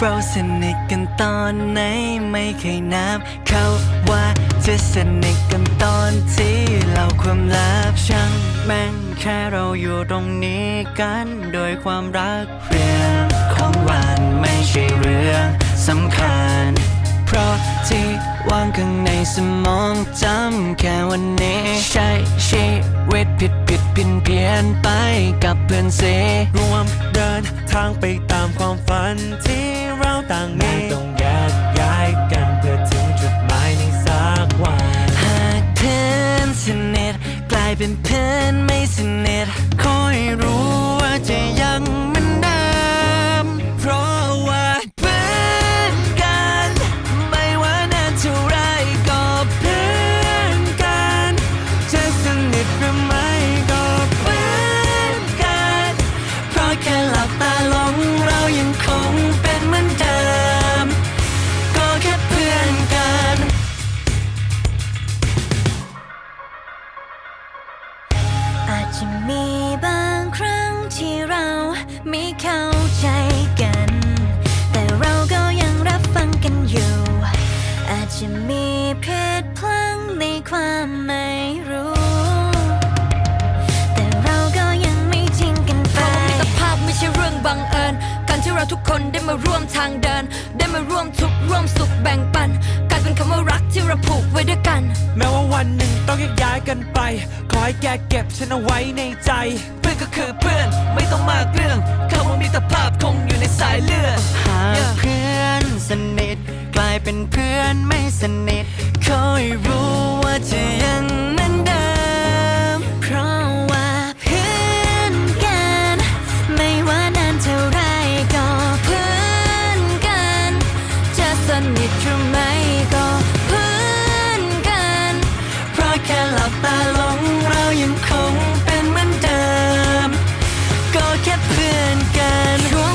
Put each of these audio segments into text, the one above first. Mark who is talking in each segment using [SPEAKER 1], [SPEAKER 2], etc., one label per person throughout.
[SPEAKER 1] เราสนิทกันตอนไหนไม่เคยนับ เขาว่าจะสนิทกันตอนที่เราความลับช่างแม่งแค่เราอยู่ตรงนี้กันโดยความรักเรื่องของวันไม่ใช่เรื่องสำคัญ เพราะที่ว่างข้างในสมองจำแค่วันนี้ ใช้ชีวิตผิดผิดเพี้ยนเพียนไปกับเพื่อนเส
[SPEAKER 2] รวมเดินทางไปตามความฝันที่ ก
[SPEAKER 1] ลายเป็นเพื่อนไม่สนิทคอยรู้ ไม่เข้า
[SPEAKER 3] ใจกัน แต่เราก็ยังรับฟังกันอยู่ อาจจะมีเพศพลังในความไม่รู้ แต่เราก็ยังไม่ทิ้งกันไป
[SPEAKER 4] มิตรภาพไม่ใช่เรื่องบังเอิญ การที่เราทุกคนได้มาร่วมทางเดิน ได้มาร่วมทุกข์ร่วมสุขแบ่ง เราผูกไว้ด้วยกัน
[SPEAKER 2] แม้ว่าวันหนึ่งต้องแยกย้ายกันไป ขอให้แกเก็บฉันเอาไว้ในใจ
[SPEAKER 1] เพื่อนก็คือเพื่อนไม่ต้องมากเรื่อง ค่หลับตาลงเรายังคงเป็นเหมือนเดิม ก็แค่เพื่อนกัน
[SPEAKER 3] ช่วง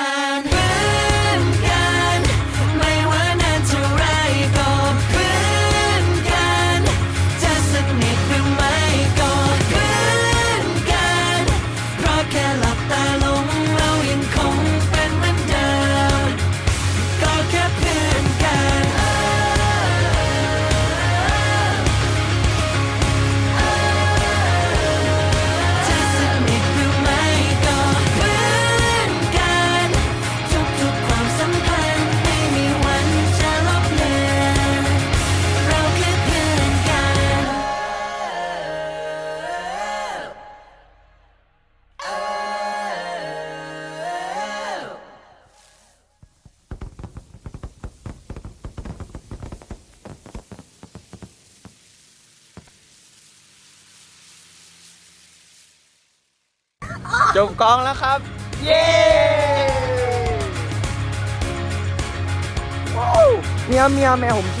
[SPEAKER 1] จบกอ
[SPEAKER 5] งแล้วครับ เย้ว้าวเมียวเมียวแมวผมชื่